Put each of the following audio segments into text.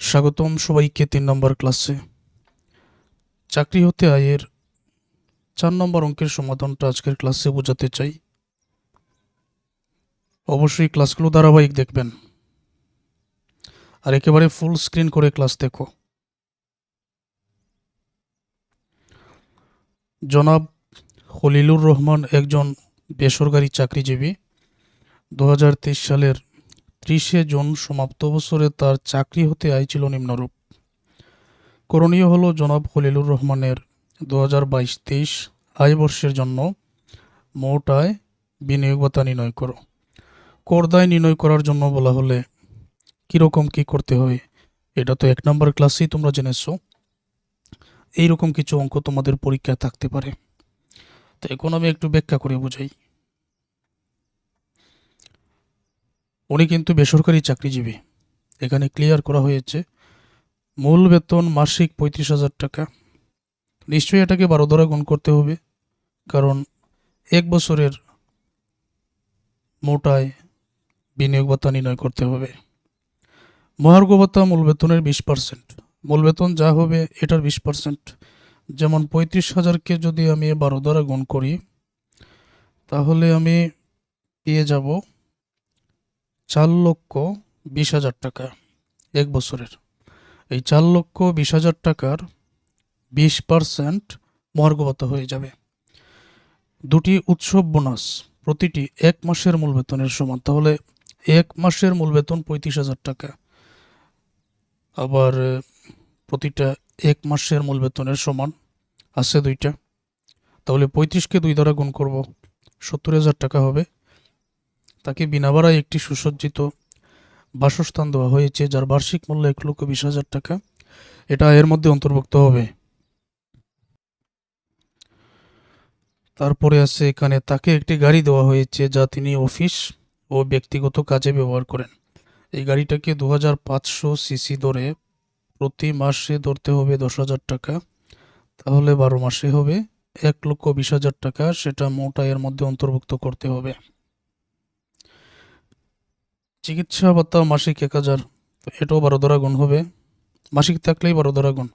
স্বাগতম সবাইকে তিন নম্বর ক্লাসে। চাকরি হতে আয়ের চার নম্বর অঙ্কের সমাধানটা আজকের ক্লাসে বোঝাতে চাই। অবশ্যই ক্লাসগুলো ধারাবাহিক দেখবেন। আর একেবারে ফুল স্ক্রিন করে ক্লাস দেখো। জনাব খলিলুর রহমান একজন বেসরকারি চাকরিজীবী। দু হাজার তেইশ সালের ত্রিশে জুন সমাপ্ত বছরে তার চাকরি হতে আয় ছিল নিম্নরূপ। করণীয় হলো জনাব খলিলুর রহমানের দু হাজার বাইশ তেইশ আয় বর্ষের জন্য মোট আয় বিনিয়োগ নির্ণয় করো। করদায় নির্ণয় করার জন্য বলা হলে কীরকম কী করতে হয়, এটা তো এক নম্বর ক্লাসেই তোমরা জেনেছো। এইরকম কিছু অঙ্ক তোমাদের পরীক্ষায় থাকতে পারে। তো এখন আমি একটু ব্যাখ্যা করে বোঝাই। উনি কিন্তু বেসরকারি চাকরিজীবী। এখানে ক্লিয়ার করা হয়েছে। মূল বেতন মাসিক পঁয়ত্রিশ হাজার টাকা। নিশ্চয়ই এটাকে বারো দ্বারা গুণ করতে হবে। কারণ এক বছরের মোটায় বিনিয়োগ ভাতা নির্ণয় করতে হবে। মহার্ঘ ভাতা মূল বেতনের বিশ পার্সেন্ট। মূল বেতন যা হবে এটার বিশ পার্সেন্ট। যেমন পঁয়ত্রিশ হাজারকে যদি আমি বারো দ্বারা গুণ করি, তাহলে আমি পেয়ে যাব চার লক্ষ বিশ হাজার টাকা এক বছরের। এই চার লক্ষ বিশ হাজার টাকার বিশ পার্সেন্ট মহার্গবত হয়ে যাবে। দুটি উৎসব বোনাস, প্রতিটি এক মাসের মূল বেতনের সমান। তাহলে এক মাসের মূল বেতন পঁয়ত্রিশ হাজার টাকা। আবার, প্রতিটা এক মাসের মূল বেতনের সমান আছে দুইটা। তাহলে পঁয়ত্রিশকে দুই দ্বারা গুণ করব, সত্তর হাজার টাকা হবে। তাকে বিনা ভাড়ায় একটি সুসজ্জিত বাসস্থান দেওয়া হয়েছে, যার বার্ষিক মূল্য এক লক্ষ বিশ হাজার টাকা। এটা এর মধ্যে অন্তর্ভুক্ত হবে। তারপরে আছে এখানে, তাকে একটি গাড়ি দেওয়া হয়েছে, যা তিনি অফিস ও ব্যক্তিগত কাজে ব্যবহার করেন। এই গাড়িটাকে দু হাজার পাঁচশো সিসি ধরে প্রতি মাসে ধরতে হবে দশ হাজার টাকা। তাহলে বারো মাসে হবে এক লক্ষ বিশ হাজার টাকা, সেটা মোটা এর মধ্যে অন্তর্ভুক্ত করতে হবে। চিকিৎসা ভাতা মাসিক এক হাজার। এটাও বারো দ্বারা গুণ হবে। মাসিক থাকলেই বারো দ্বারা গুণ।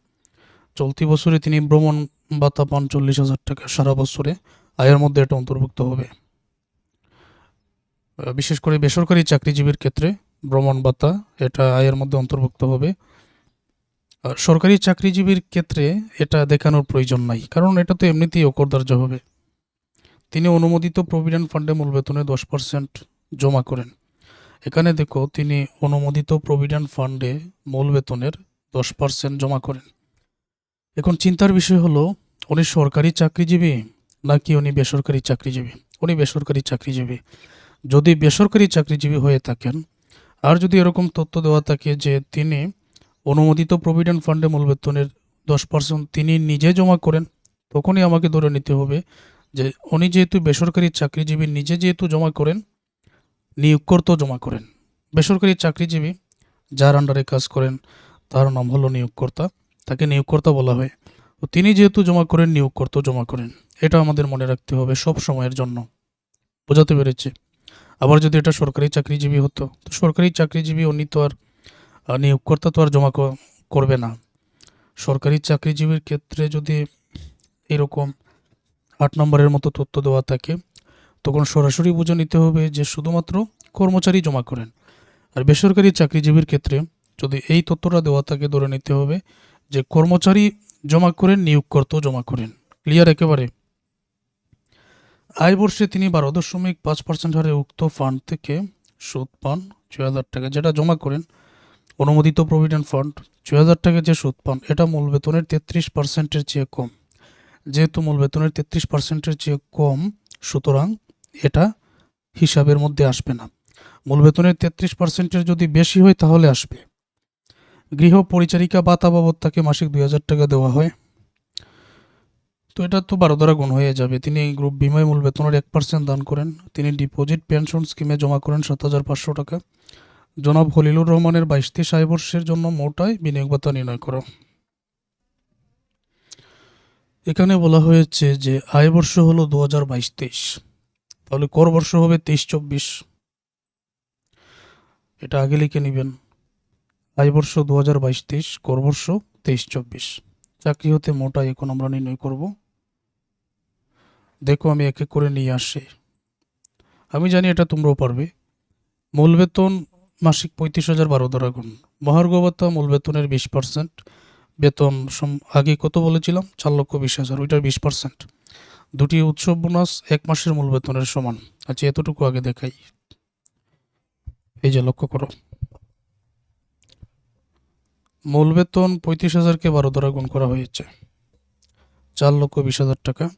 চলতি বছরে তিনি ভ্রমণ ভাতা পান চল্লিশ হাজার টাকা সারা বছরে। আয়ের মধ্যে এটা অন্তর্ভুক্ত হবে। বিশেষ করে বেসরকারি চাকরিজীবীর ক্ষেত্রে ভ্রমণ ভাতা এটা আয়ের মধ্যে অন্তর্ভুক্ত হবে। সরকারি চাকরিজীবীর ক্ষেত্রে এটা দেখানোর প্রয়োজন নাই, কারণ এটা তো এমনিতেই অকরদার্য হবে। তিনি অনুমোদিত প্রভিডেন্ট ফান্ডে মূল বেতনে দশ পার্সেন্ট জমা করেন। এখানে দেখো তিনি অনুমোদিত প্রভিডেন্ট ফান্ডে মূল বেতনের দশ পার্সেন্ট জমা করেন। এখন চিন্তার বিষয় হলো, উনি সরকারি চাকরিজীবী নাকি উনি বেসরকারি চাকরিজীবী? উনি বেসরকারি চাকরিজীবী। যদি বেসরকারি চাকরিজীবী হয়ে থাকেন, আর যদি এরকম তথ্য দেওয়া থাকে যে তিনি অনুমোদিত প্রভিডেন্ট ফান্ডে মূল বেতনের দশ পার্সেন্ট তিনি নিজে জমা করেন, তখনই আমাকে ধরে নিতে হবে যে উনি যেহেতু বেসরকারি চাকরিজীবী, নিজে যেহেতু জমা করেন নিয়োগকর্তাও জমা করেন। বেসরকারি চাকরিজীবী যার আন্ডারে কাজ করেন, তার নাম হলো নিয়োগকর্তা। তাকে নিয়োগকর্তা বলা হয়। তো তিনি যেহেতু জমা করেন, নিয়োগকর্তাও জমা করেন। এটা আমাদের মনে রাখতে হবে সব সময়ের জন্য। বোঝাতে পেরেছে। আবার যদি এটা সরকারি চাকরিজীবী হতো, তো সরকারি চাকরিজীবী উনি তো আর নিয়োগকর্তা তো আর জমা করবে না। সরকারি চাকরিজীবীর ক্ষেত্রে যদি এরকম আট নম্বরের মতো তথ্য দেওয়া থাকে তখন সরাসরি বুঝে নিতে হবে যে শুধুমাত্র কর্মচারী জমা করেন। আর বেসরকারি চাকরিজীবীর ক্ষেত্রে যদি এই তথ্যটা দেওয়া থাকে, ধরে নিতে হবে যে কর্মচারী জমা করেন নিয়োগকর্তাও জমা করেন। ক্লিয়ার একেবারে? আয় বর্ষে তিনি বারো দশমিক পাঁচ পার্সেন্ট হারে উক্ত ফান্ড থেকে সুদ পান ছয় হাজার টাকা। যেটা জমা করেন, অনুমোদিত প্রভিডেন্ট ফান্ড ছয় হাজার টাকা যে সুদ পান, এটা মূল বেতনের তেত্রিশ পার্সেন্টের চেয়ে কম। যেহেতু মূল বেতনের তেত্রিশ পার্সেন্টের চেয়ে কম, সুতরাং এটা হিসাবের মধ্যে আসবে না। মূল বেতনের তেত্রিশ পার্সেন্টের যদি বেশি হয় তাহলে আসবে। গৃহ পরিচারিকা ভাতা বাবদ তাকে মাসিক দুই হাজার টাকা দেওয়া হয়। তো এটা তো বারো দ্বারা গুণ হয়ে যাবে। তিনি গ্রুপ বিমায় মূল বেতনের এক পার্সেন্ট দান করেন। তিনি ডিপোজিট, পেনশন স্কিমে জমা করেন সাত হাজার পাঁচশো টাকা। জনাব হলিলুর রহমানের বাইশ তেইশ আয় বর্ষের জন্য মোটায় বিনিয়োগ ভাতা নির্ণয় করো। এখানে বলা হয়েছে যে আয় বর্ষ হলো দু হাজার বাইশ তেইশ। তাহলে কর বর্ষ হবে তেইশ চব্বিশ। এটা আগে লিখে নেবেন। আয় বর্ষ দু হাজার বাইশ তেইশ করবর্ষ তেইশ চব্বিশ। চাকরি হতে মোটা, এখন আমরা নির্ণয় করব। দেখো আমি এক এক করে নিয়ে আসি। আমি জানি এটা তোমরাও পারবে। মূল বেতন মাসিক পঁয়ত্রিশ হাজার বারো দ্বারা গুণ। মহার্ঘ ভাতা মূল বেতনের বিশ পার্সেন্ট। বেতন আগে কত বলেছিলাম? চার লক্ষ বিশ হাজার, ওইটার বিশ পার্সেন্ট। দুটি উৎসব বোনাস এক মাসের মূল বেতনের সমান। আচ্ছা এতটুকু আগে দেখাই। এই যে লক্ষ্য করো। মূল বেতন পঁয়ত্রিশ হাজারকে বারো দ্বারা গুণ করা হয়েছে। চার লক্ষ বিশ হাজার টাকা।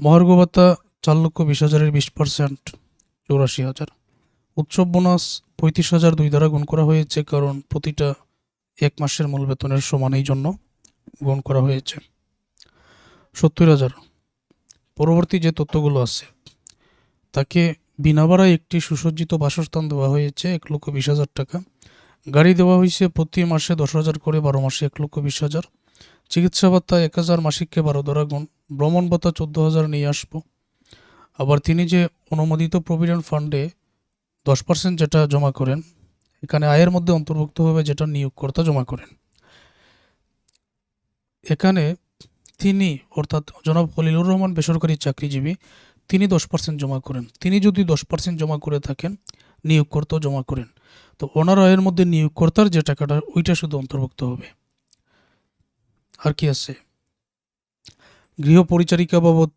মহার্ঘ ভাতা চার লক্ষ বিশ হাজারের বিশ পার্সেন্ট, চৌরাশি হাজার। উৎসব বোনাস পঁয়ত্রিশ হাজার দুই দ্বারা গুণ করা হয়েছে কারণ প্রতিটা এক মাসের মূল বেতনের সমান এই জন্য গুণ করা হয়েছে। সত্তর হাজার। পরবর্তী যে তথ্যগুলো আছে, তাকে বিনা ভাড়ায় একটি সুসজ্জিত বাসস্থান দেওয়া হয়েছে এক লক্ষ বিশ হাজার টাকা। গাড়ি দেওয়া হয়েছে প্রতি মাসে দশ হাজার করে, বারো মাসে এক লক্ষ বিশ হাজার। চিকিৎসা ভাতা এক হাজার, মাসিককে বারো দ্বারা গুণ। ভ্রমণ ভাতা চোদ্দ হাজার, নিয়ে আসব। আবার তিনি যে অনুমোদিত প্রভিডেন্ট ফান্ডে দশ পার্সেন্ট যেটা জমা করেন, এখানে আয়ের মধ্যে অন্তর্ভুক্ত হবে যেটা নিয়োগকর্তা জমা করেন। এখানে তিনি, অর্থাৎ জনাব খলিলুর রহমান বেসরকারি চাকরিজীবী, তিনি দশ পার্সেন্ট জমা করেন। তিনি যদি দশ পার্সেন্ট জমা করে থাকেন, নিয়োগকর্তাও জমা করেন। তো ওনার আয়ের মধ্যে নিয়োগকর্তার যে টাকাটা, ওইটা শুধু অন্তর্ভুক্ত হবে। আর কি আছে? গৃহ পরিচারিকা বাবদ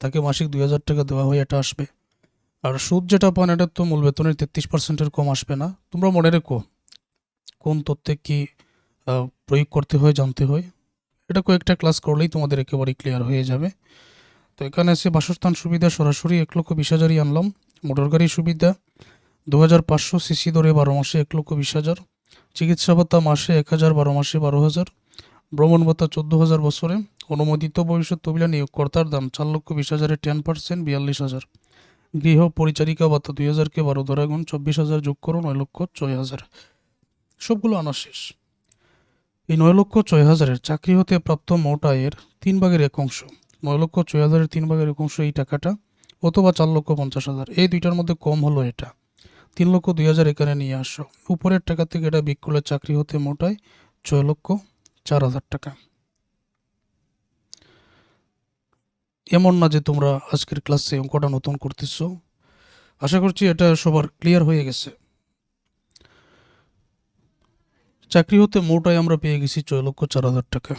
তাকে মাসিক দুই হাজার টাকা দেওয়া হয়, এটা আসবে। আর সুদ যেটা পান, এটা তো মূল বেতনের তেত্রিশ পার্সেন্টের কম আসবে না। তোমরা মনে রেখো, কোন তথ্যে কি প্রয়োগ করতে হয়, জানতে হয়? এটা কয়েকটা ক্লাস করলেই তোমাদের একেবারেই ক্লিয়ার হয়ে যাবে। তো এখানে আছে বাসস্থান সুবিধা, সরাসরি এক লক্ষ বিশ হাজারই আনলাম। মোটর গাড়ি সুবিধা দু হাজার পাঁচশো সিসি ধরে বারো মাসে এক লক্ষ বিশ হাজার। চিকিৎসা ভাতা মাসে এক হাজার, বারো মাসে বারো হাজার। ভ্রমণ ভাতা চোদ্দ হাজার বছরে। অনুমোদিত ভবিষ্যৎ তবিলা নিয়োগকর্তার দাম চার লক্ষ বিশ হাজারে টেন পার্সেন্ট বিয়াল্লিশ হাজার। গৃহ পরিচারিকা ভাতা দুই হাজারকে বারো ধরা গুণ চব্বিশ হাজার যোগ করো নয় লক্ষ ছয় হাজার। সবগুলো আনা শেষ। এই নয় লক্ষ ছয় হাজারের চাকরি হতে প্রাপ্ত মোট আয়ের তিন ভাগের এক অংশ। নয় লক্ষ ছয় হাজারের তিন ভাগের এক অংশ এই টাকাটা, অথবা চার লক্ষ পঞ্চাশ হাজার। এই দুইটার মধ্যে কম হলো এটা। তিন লক্ষ দুই হাজার এখানে নিয়ে আসো। উপরের টাকা থেকে এটা বিক চাকরি হতে মোটায় ছয় লক্ষ চার হাজার টাকা। এমন না যে তোমরা আজকের ক্লাসে অঙ্কটা নতুন করতেছো। আশা করছি এটা সবার ক্লিয়ার হয়ে গেছে। চাকরি হতে মোটায় আমরা পেয়ে গেছি ছয় লক্ষ চার হাজার টাকা।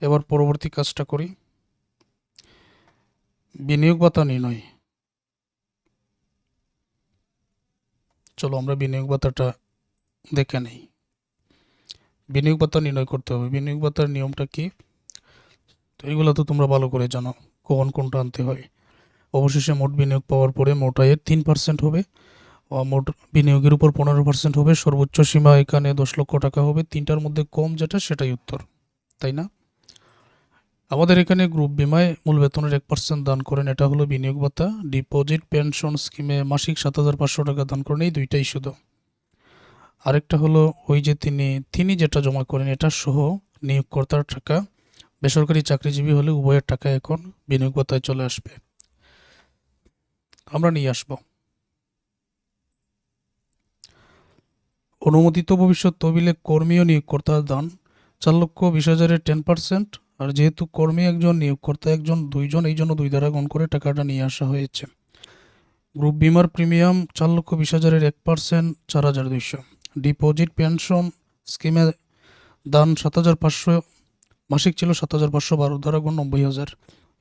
এবার পরবর্তী কাজটা করি। বিনিয়োগ ভাতা নির্ণয়। চলো আমরা বিনিয়োগ ভাতাটা দেখে নেই। বিনিয়োগ ভাতা নির্ণয় করতে হবে। বিনিয়োগ ভাতার নিয়মটা কি? তো এগুলো তো তোমরা ভালো করে জানো কখন কোনটা আনতে হয়। অবশেষে মোট বিনিয়োগ পাওয়ার পরে মোট আয়ের তিন পার্সেন্ট হবে। মোট বিনিয়োগের উপর পনেরো পার্সেন্ট হবে, সর্বোচ্চ সীমা এখানে দশ লক্ষ টাকা হবে। তিনটার মধ্যে কম যেটা, সেটাই উত্তর, তাই না? আমাদের এখানে গ্রুপ বিমায় মূল বেতনের এক পার্সেন্ট দান করেন, এটা হলো বিনিয়োগ ভাতা। ডিপোজিট পেনশন স্কিমে মাসিক সাত হাজার পাঁচশো টাকা দান করেন, এই দুইটাই শুধু। আরেকটা হলো ওই যে তিনি তিনি যেটা জমা করেন, এটা সহ নিয়োগকর্তার টাকা। বেসরকারি চাকরিজীবী হলে উভয়ের টাকা এখন বিনিয়োগ ভাতায় চলে আসবে। আমরা নিয়ে আসব। অনুমোদিত ভবিষ্যৎ তহবিলে কর্মী ও নিয়োগকর্তার দান, চার লক্ষ বিশ হাজারের টেন পার্সেন্ট আর যেহেতু কর্মী একজন, নিয়োগকর্তা একজন, দুইজন, এই জন্য দুই দ্বারা গুণ করে টাকাটা নিয়ে আসা হয়েছে। গ্রুপ বিমার প্রিমিয়াম চার লক্ষ বিশ হাজারের এক পার্সেন্ট চার হাজার দুইশো। ডিপোজিট, পেনশন স্কিমে দান সাত হাজার পাঁচশো, মাসিক ছিল সাত হাজার পাঁচশো বারো, দ্বারা গুণ নব্বই হাজার।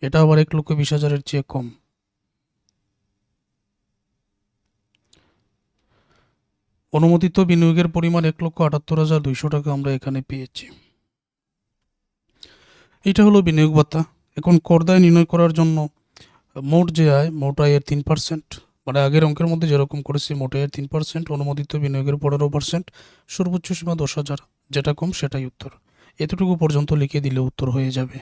এটা আবার এক লক্ষ বিশ হাজারের চেয়ে কম। অনুমোদিত বিনিয়োগের পরিমাণ এক লক্ষ আটাত্তর হাজার দুইশো টাকা আমরা এখানে পেয়েছি। এটা হলো বিনিয়োগ ভাতা। এখন করদায় নির্ণয় করার জন্য মোট যে আয়, মোট আয়ের তিন পার্সেন্ট মানে আগের অঙ্কের মধ্যে যেরকম করেছি, মোট আয়ের তিন পার্সেন্ট, অনুমোদিত বিনিয়োগের পনেরো পার্সেন্ট, সর্বোচ্চ সীমা দশ হাজার, যেটা কম সেটাই উত্তর। এতটুকু পর্যন্ত লিখে দিলে উত্তর হয়ে যাবে।